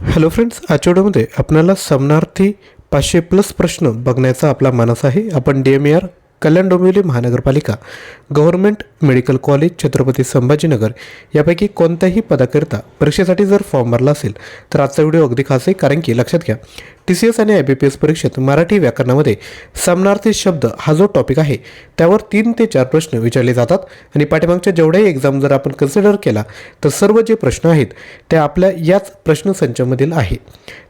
Hello friends आठवड्यामध्ये आपणाला आपल्याला समनार्थी पाचशे प्लस प्रश्न बघण्याचा आपला मानस आहे. आपण D M R Kalyan Dombivli महानगरपालिका. Government medical college Chhatrapati Sambhajinagar यापैकी कोणत्याही पदाकरिता परीक्षेसाठी जर फॉर्म भरला असेल तर आजचा व्हिडिओ अगदी खास आहे कारण की लक्षात घ्या टी सी एस आणि आय बी पी एस परीक्षेत मराठी व्याकरणामध्ये सामनार्थी शब्द हा जो टॉपिक आहे त्यावर तीन ते चार प्रश्न विचारले जातात आणि पाठीमागच्या जेवढ्याही एक्झाम जर आपण कन्सिडर केला तर सर्व जे प्रश्न आहेत ते आपल्या याच प्रश्नसंचामधील आहे.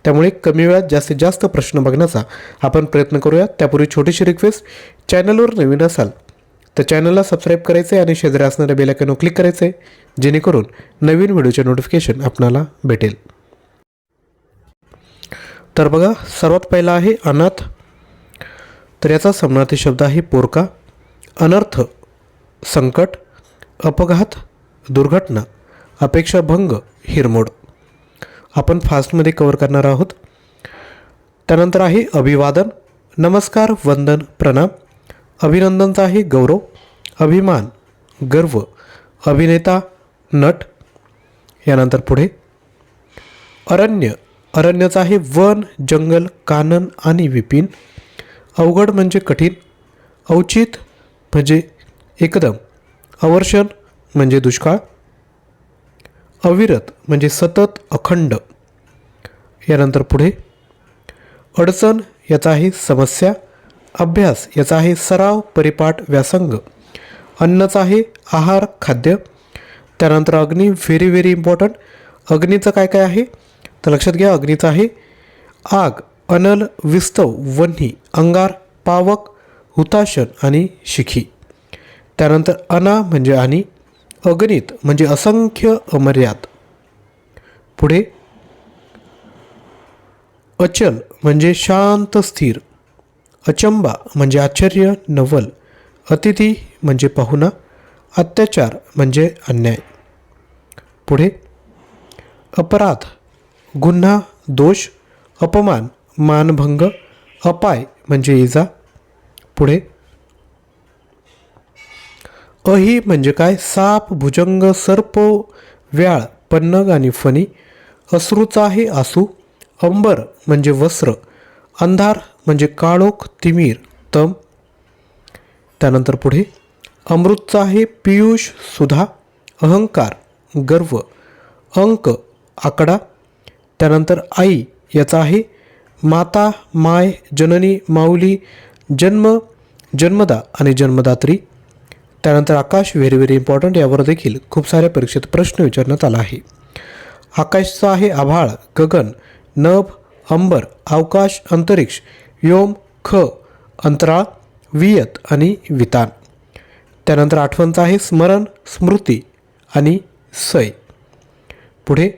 त्यामुळे कमी वेळात जास्तीत जास्त प्रश्न बघण्याचा आपण प्रयत्न करूया. त्यापूर्वी छोटीशी रिक्वेस्ट चॅनलवर नवीन असाल तर चॅनलला सबस्क्राईब करायचं आहे आणि शेजारी असणाऱ्या बेलायकनवर क्लिक करायचे जेणेकरून नवीन व्हिडिओचे नोटिफिकेशन आपणाला भेटेल. तर बघा सर्वात पहिला आहे अनाथ तर याचा समनार्थी शब्द आहे पोरका. अनर्थ संकट अपघात दुर्घटना अपेक्षाभंग हिरमोड. आपण फास्टमध्ये कवर करणार आहोत. त्यानंतर आहे अभिवादन. नमस्कार वंदन प्रणाम. अभिनंदनचाही गौरव अभिमान गर्व अभिनेता नट यानंतर पुढे. अरण्य अरण्याचा आहे वन जंगल कानन आणि विपिन. अवघड म्हणजे कठीण औचित म्हणजे एकदम. अवर्षण म्हणजे दुष्काळ. अविरत म्हणजे सतत अखंड. यानंतर पुढे. अडचण याचा आहे समस्या. अभ्यास याचा आहे सराव परिपाठ व्यासंग. अन्नचा आहे आहार खाद्य. त्यानंतर अग्नी व्हेरी व्हेरी इम्पॉर्टंट अग्नीचं काय काय आहे? तर लक्षात घ्या अग्नीचं आहे आग अनल विस्तव वन्ही अंगार पावक हुताशन आणि शिखी. त्यानंतर अना म्हणजे आणि अगणित म्हणजे असंख्य अमर्याद. पुढे अचल म्हणजे शांत स्थिर. अचंबा म्हणजे आश्चर्य नवल अतिथी म्हणजे पाहुणा अत्याचार म्हणजे अन्याय. पुढे अपराध गुन्हा दोष अपमान मानभंग अपाय म्हणजे इजा. पुढे अही म्हणजे काय? साप भुजंग सर्प व्याळ पन्नग आणि फणी अश्रूचा आहे आसू अंबर म्हणजे वस्त्र अंधार म्हणजे काळोख तिमीर तम. त्यानंतर पुढे अमृतचा आहे पियुष सुधा अहंकार गर्व अंक आकडा. त्यानंतर आई याचा आहे माता माय जननी माऊली जन्म जन्मदा आणि जन्मदात्री. त्यानंतर आकाश व्हेरी व्हेरी इम्पॉर्टंट यावर देखील खूप साऱ्या परीक्षेत प्रश्न विचारण्यात आला आहे. आकाशचा आहे आभाळ गगन नभ अंबर अवकाश अंतरिक्ष व्योम ख अंतराळ वियत आणि वितान. त्यानंतर आठवणचं आहे स्मरण स्मृती आणि सय पुढे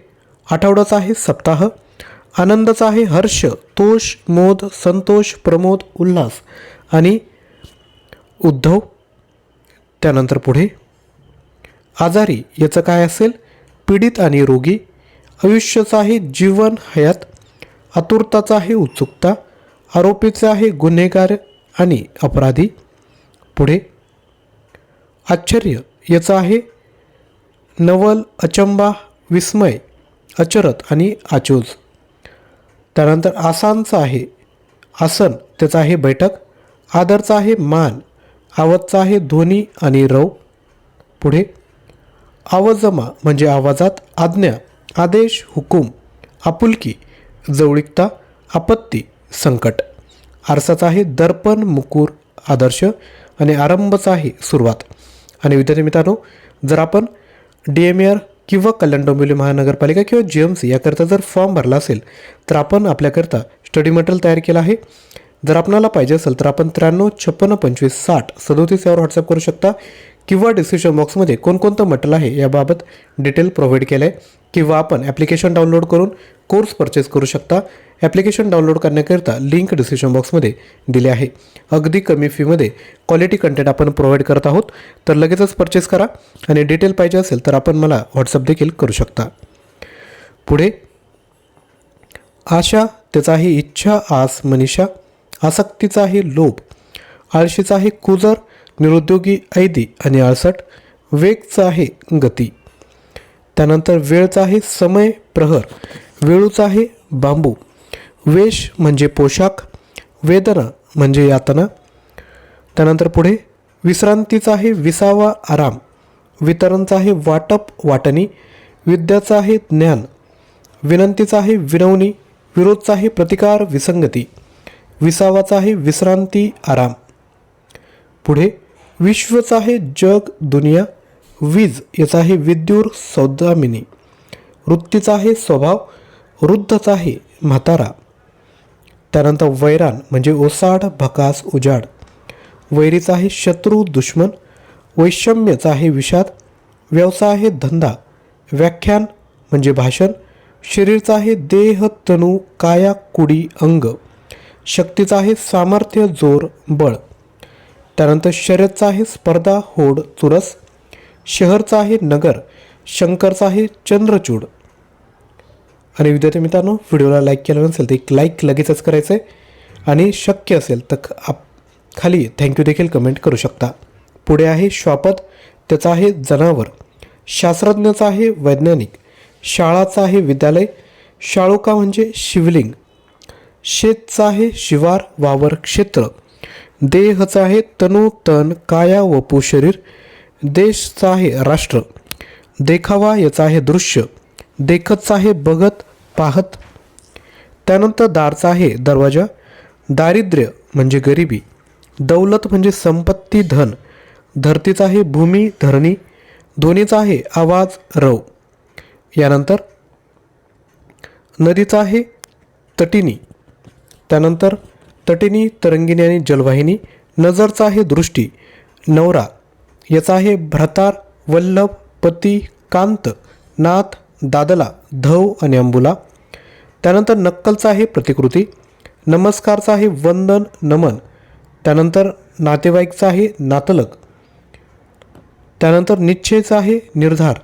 आठवड्याचा आहे सप्ताह. आनंदाचा आहे हर्ष तोष मोद संतोष प्रमोद उल्हास आणि उद्धव. त्यानंतर पुढे आजारी याचं काय असेल? पीडित आणि रोगी. आयुष्याचं आहे जीवन हयात. आतुरताचा आहे उत्सुकता. आरोपीचं आहे गुन्हेगार आणि अपराधी. पुढे आश्चर्य याचं आहे नवल अचंबा विस्मय अचरत आणि आचूज. त्यानंतर आसानचं आहे आसन त्याचं आहे बैठक आदरचा आहे मान आवतचा आहे ध्वनी आणि रव. पुढे आवाजमा म्हणजे आवाजात आज्ञा आदेश हुकूम आपुलकी जवळिकता आपत्ती संकट. आरसाचा आहे दर्पण मुकुर आदर्श आणि आरंभचा आहे सुरुवात. आणि विद्यार्थी मित्रांनो जर आपण डी एम आर किंवा कल्याण डोंबिवली महानगरपालिका किंवा जी एम सी याकरता जर फॉर्म भरला असेल तर आपण आपल्याकरता स्टडी मटेरियल तयार केलं आहे. जर आपणाला पाहिजे असेल तर आपण त्र्याण्णव छप्पन्न पंचवीस साठ सदोतीस यावर व्हॉट्सअप करू शकता. किंवा डिस्क्रिप्शन बॉक्समध्ये कोणकोणतं मटेरियल आहे याबाबत डिटेल प्रोव्हाइड केलं आहे किंवा आपण ॲप्लिकेशन डाउनलोड करून कोर्स परचेस करू शकता. ॲप्लिकेशन डाउनलोड करण्याकरिता लिंक डिस्क्रिप्शन बॉक्समध्ये दिले आहे. अगदी कमी फीमध्ये क्वालिटी कंटेंट आपण प्रोव्हाइड करत आहोत. तर लगेचच परचेस करा आणि डिटेल पाहिजे असेल तर आपण मला व्हॉट्सअप देखील करू शकता. पुढे आशा त्याचा आहे इच्छा आस मनीषा आसक्तीचा आहे लोभ आळशीचा आहे कुजर निरुद्योगी ऐदी आणि आळसट वेगचा आहे गती. त्यानंतर वेळचा आहे समय प्रहर वेळूचा आहे बांबू. वेश म्हणजे पोशाख वेदना म्हणजे यातना. त्यानंतर पुढे विश्रांतीचा आहे विसावा आराम. वितरणचा आहे वाटप वाटणी. विद्याचा आहे ज्ञान. विनंतीचा आहे विनवणी. विरोधचा आहे प्रतिकार विसंगती. विसावाचा आहे विश्रांती आराम. पुढे विश्वचा आहे जग दुनिया वीज याचा आहे विद्युर सौदामिनी. वृत्तीचा आहे स्वभाव वृद्धचा आहे म्हातारा. त्यानंतर वैरान म्हणजे ओसाड भकास उजाड. वैरीचा आहे शत्रू दुश्मन. वैषम्यचा आहे विषाद. व्यवसाय आहे धंदा. व्याख्यान म्हणजे भाषण. शरीरचा आहे देह तनू काया कुडी अंग. शक्तीचा आहे सामर्थ्य जोर बळ. त्यानंतर शर्यतचा आहे स्पर्धा होड चुरस शहरचा आहे नगर शंकरचा आहे चंद्रचूड. आणि विद्यार्थी मित्रांनो व्हिडिओला लाईक केलं नसेल तर एक लाईक लगेचच करायचं आहे आणि शक्य असेल तर आप खाली थँक्यू देखील कमेंट करू शकता. पुढे आहे श्वापद त्याचा आहे जनावर शास्त्रज्ञाचा आहे वैज्ञानिक शाळाचा आहे विद्यालय शाळोका म्हणजे शिवलिंग शेतचा आहे शिवार वावर क्षेत्र. देहच आहे तनु तन काया वपू शरीर देशचा आहे राष्ट्र. देखावा याचा आहे दृश्य. देखतचा आहे बघत पाहत. त्यानंतर दारचा आहे दरवाजा. दारिद्र्य म्हणजे गरिबी. दौलत म्हणजे संपत्ती धन. धरतीचा आहे भूमी धरणी. दोन्हीचा आहे आवाज रव. यानंतर नदीचा आहे तटिनी. त्यानंतर तटिनी तरंगिणी आणि जलवाहिनी. नजरचा आहे दृष्टी नवरा. याचा आहे भ्रतार वल्लभ पती कांत नाथ दादला धव आणि अंबुला. त्यानंतर नक्कलचा आहे प्रतिकृती. नमस्कारचा आहे वंदन नमन. त्यानंतर नातेवाईकचा आहे नातलग. त्यानंतर निश्चयचा आहे निर्धार.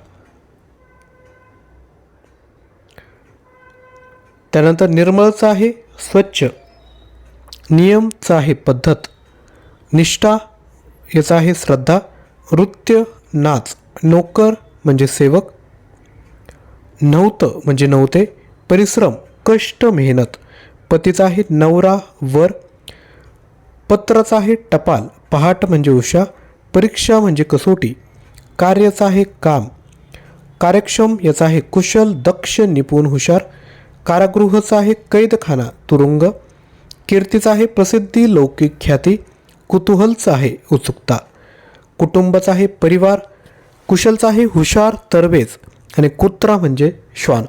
त्यानंतर निर्मळचा आहे स्वच्छ. नियमचा आहे पद्धत निष्ठा याचा आहे श्रद्धा नृत्य नाच नोकर म्हणजे सेवक नव्हतं म्हणजे नव्हते परिश्रम कष्ट मेहनत पतीचा आहे नवरा वर पत्राचा आहे टपाल पहाट म्हणजे उषा परीक्षा म्हणजे कसोटी कार्याचा आहे काम कार्यक्षम याचा आहे कुशल दक्ष निपुण हुशार कारागृहाचा आहे कैदखाना तुरुंग कीर्तीचा आहे प्रसिद्धी लौकिक ख्याती कुतूहलचा आहे उत्सुकता. कुटुंबाचा आहे परिवार कुशलचा आहे हुशार तरवेज आणि कुत्रा म्हणजे श्वान.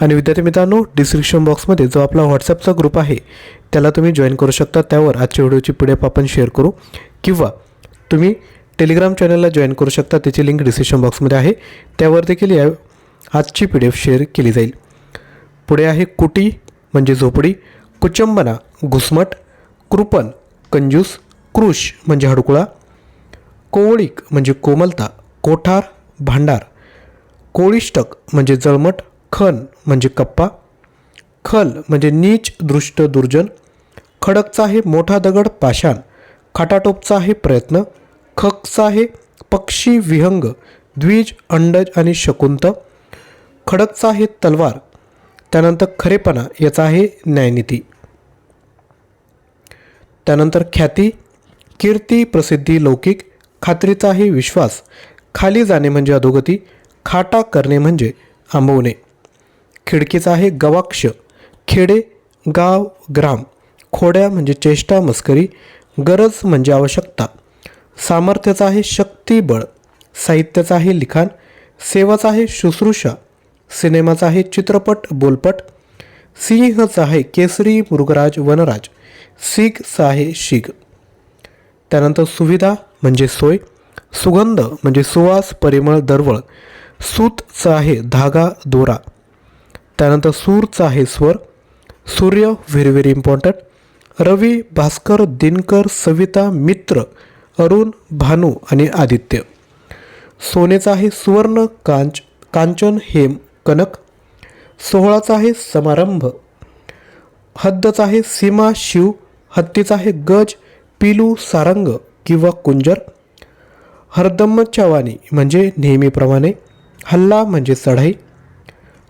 आणि विद्यार्थी मित्रांनो डिस्क्रिप्शन बॉक्समध्ये जो आपला व्हॉट्सअपचा ग्रुप आहे त्याला तुम्ही जॉईन करू शकता. त्यावर आजच्या व्हिडिओची पी डी एफ आपण शेअर करू. किंवा तुम्ही टेलिग्राम चॅनलला जॉईन करू शकता. त्याची लिंक डिस्क्रिप्शन बॉक्समध्ये आहे. त्यावर देखील या आजची पी डी एफ शेअर केली जाईल. पुढे आहे कुटी म्हणजे झोपडी. कुचंबना घुसमट कृपण कंजूस कृष म्हणजे हडकुळा कोवळीक म्हणजे कोमलता कोठार भांडार कोळिष्टक म्हणजे जळमट खन म्हणजे कप्पा खल म्हणजे नीच दृष्ट दुर्जन खडकचा आहे मोठा दगड पाषाण खाटाटोपचा आहे प्रयत्न खकचा आहे पक्षी विहंग द्विज अंडज आणि शकुंत खडकचा आहे तलवार त्यानंतर खरेपणा याचा आहे न्यायनीती. त्यानंतर ख्याती कीर्ती प्रसिद्धी लौकिक खात्रीचा आहे विश्वास खाली जाणे म्हणजे अधोगती खाटा करणे म्हणजे आंबवणे. खिडकीचा आहे गवाक्ष खेडे गाव ग्राम खोड्या म्हणजे चेष्टा मस्करी गरज म्हणजे आवश्यकता. सामर्थ्याचा आहे शक्तिबळ साहित्याचा आहे लिखाण सेवाचा आहे शुश्रूषा सिनेमाचा आहे चित्रपट बोलपट. सिंहचा आहे केसरी मृगराज वनराज. सिखचा आहे शिग त्यानंतर सुविधा म्हणजे सोय. सुगंध म्हणजे सुवास परिमळ दरवळ. सूतचा आहे धागा दोरा. त्यानंतर सूरचा आहे स्वर. सूर्य व्हेरी व्हेरी इम्पॉर्टंट. रवी भास्कर दिनकर सविता मित्र अरुण भानू आणि आदित्य. सोनेचा आहे सुवर्ण कांच कांचन हेम. कनक सोहळाचा आहे समारंभ हद्दचा आहे सीमा शिव हत्तीचा आहे गज पिलू सारंग किंवा कुंजर हरदम्म म्हणजे नेहमीप्रमाणे हल्ला म्हणजे चढाई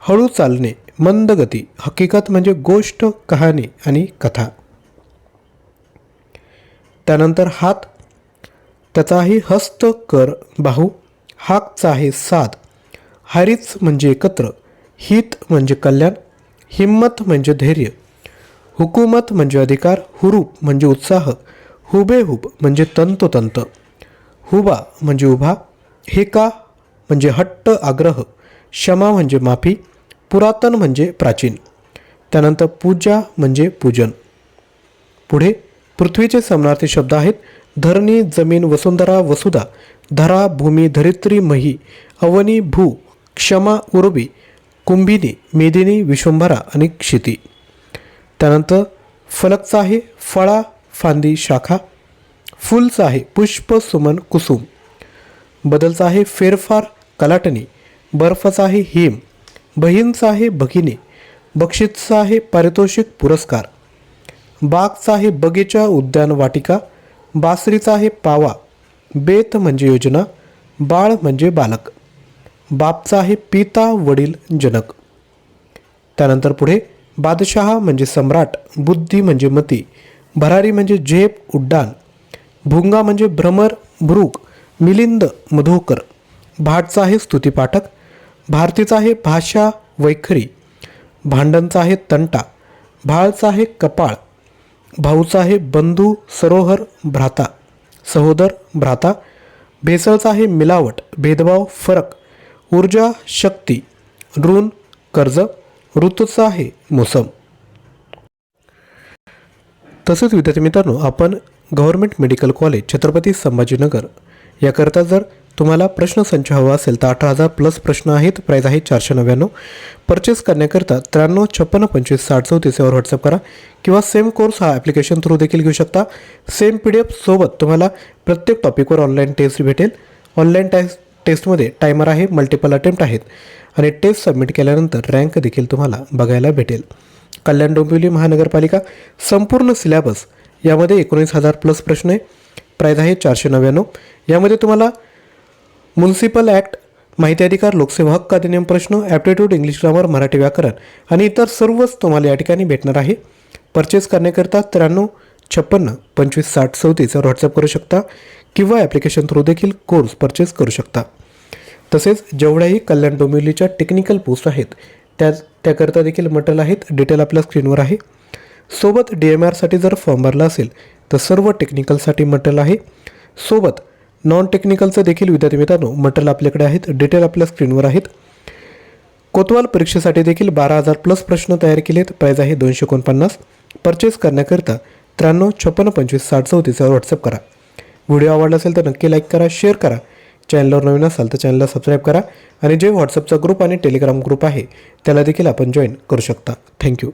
हळू चालणे मंदगती हकीकत म्हणजे गोष्ट कहाणी आणि कथा. त्यानंतर हात त्याचा आहे हस्त कर बाहू हाकचा आहे साध हरित म्हणजे एकत्र हित म्हणजे कल्याण हिम्मत म्हणजे धैर्य हुकूमत म्हणजे अधिकार हुरूप म्हणजे उत्साह हुबेहूब म्हणजे तंतोतंत हुबा म्हणजे उभा हेका म्हणजे हट्ट आग्रह क्षमा म्हणजे माफी पुरातन म्हणजे प्राचीन त्यानंतर पूजा म्हणजे पूजन. पुढे पृथ्वीचे समानार्थी शब्द आहेत धरणी जमीन वसुंधरा वसुधा धरा भूमी धरित्री मही अवनी भू क्षमा उर्वी कुंभिनी मेदिनी विश्वंभरा आणि क्षिती त्यानंतर फलकचा आहे फळा फांदी शाखा फुलचा आहे पुष्प सुमन कुसुम बदलचा आहे फेरफार कलाटणी बर्फाचा आहे हिम बहीणचा आहे भगिनी बक्षीसचा आहे पारितोषिक पुरस्कार बागचा आहे बगीचा उद्यान वाटिका बासरीचा आहे पावा बेत म्हणजे योजना बाळ म्हणजे बालक बापचा आहे पिता वडील जनक. त्यानंतर पुढे बादशहा म्हणजे सम्राट बुद्धी म्हणजे मती भरारी म्हणजे झेप उड्डाण भुंगा म्हणजे भ्रमर भ्रूक मिलिंद मधोकर. भाटचा आहे स्तुतिपाठक भारतीचा आहे भाषा वैखरी. भांडणचा आहे तंटा भाळचा आहे कपाळ. भाऊचा आहे बंधू सरोहर भ्राता. सहोदर भ्राता. भेसळचा आहे मिलावट भेदभाव फरक. ऊर्जा शक्ती ऋण कर्ज ऋतूचा आहे मोसम. तसेच विद्यार्थी मित्रांनो आपण government medical college Chhatrapati Sambhajinagar याकरता जर तुम्हाला प्रश्नसंच हवा असेल तर अठरा हजार प्लस प्रश्न आहेत. प्राईज आहे चारशे नव्याण्णव. परचेस करण्याकरता त्र्याण्णव छप्पन्न पंचवीस साठ चौतीस यावर व्हॉट्सअप करा किंवा सेम कोर्स हा ॲप्लिकेशन थ्रू देखील घेऊ शकता. सेम पी डी एफ सोबत तुम्हाला प्रत्येक टॉपिकवर ऑनलाईन टेस्ट भेटेल. ऑनलाईन टेस्ट टेस्टमध्ये टायमर आहे मल्टिपल अटेम्प्ट आहेत. आणि टेस्ट सबमिट केल्यानंतर रँक देखील तुम्हाला बघायला भेटेल. कल्याण डोंबिवली महानगरपालिका संपूर्ण सिलेबस यामध्ये एकोणीस हजार प्लस प्रश्न आहे. प्राईज आहे चारशे नव्याण्णव. यामध्ये तुम्हाला म्युन्सिपल ॲक्ट माहिती अधिकार लोकसेवा हक्क अधिनियम प्रश्न ॲप्टिट्यूड इंग्लिश ग्रामर मराठी व्याकरण आणि इतर सर्वच तुम्हाला या ठिकाणी भेटणार आहे. परचेस करण्याकरिता त्र्याण्णव छप्पन्न पंचवीस साठ चौतीसवर व्हॉट्सअप करू शकता. किंवा ॲप्लिकेशन थ्रू देखील कोर्स परचेस करू शकता. तसेच जेवढ्याही कल्याण डोंबिवलीच्या टेक्निकल पोस्ट आहेत त्या त्याकरता देखील मटेरियल आहेत डिटेल आपल्या स्क्रीनवर आहे. सोबत डी एम आरसाठी जर फॉर्म भरला असेल तर सर्व टेक्निकलसाठी मटेरियल आहे. सोबत नॉन टेक्निकलचं देखील विद्यार्थी मित्रांनो मटेरियल आपल्याकडे आहेत डिटेल आपल्या स्क्रीनवर आहेत. कोतवाल परीक्षेसाठी देखील बारा हजार प्लस प्रश्न तयार केले आहेत प्राईज आहे दोनशे एकोणपन्नास. परचेस करण्याकरिता त्र्याण्णव छप्पन्न पंचवीस साठ चौतीसवर व्हॉट्सअप करा. व्हिडिओ आवडला असेल तर नक्की लाईक करा शेअर करा. चॅनलवर नवीन असाल तर चॅनलला सबस्क्राईब करा. आणि जे व्हॉट्सअपचा ग्रुप आणि टेलिग्राम ग्रुप आहे त्याला देखील आपण जॉईन करू शकता. थँक्यू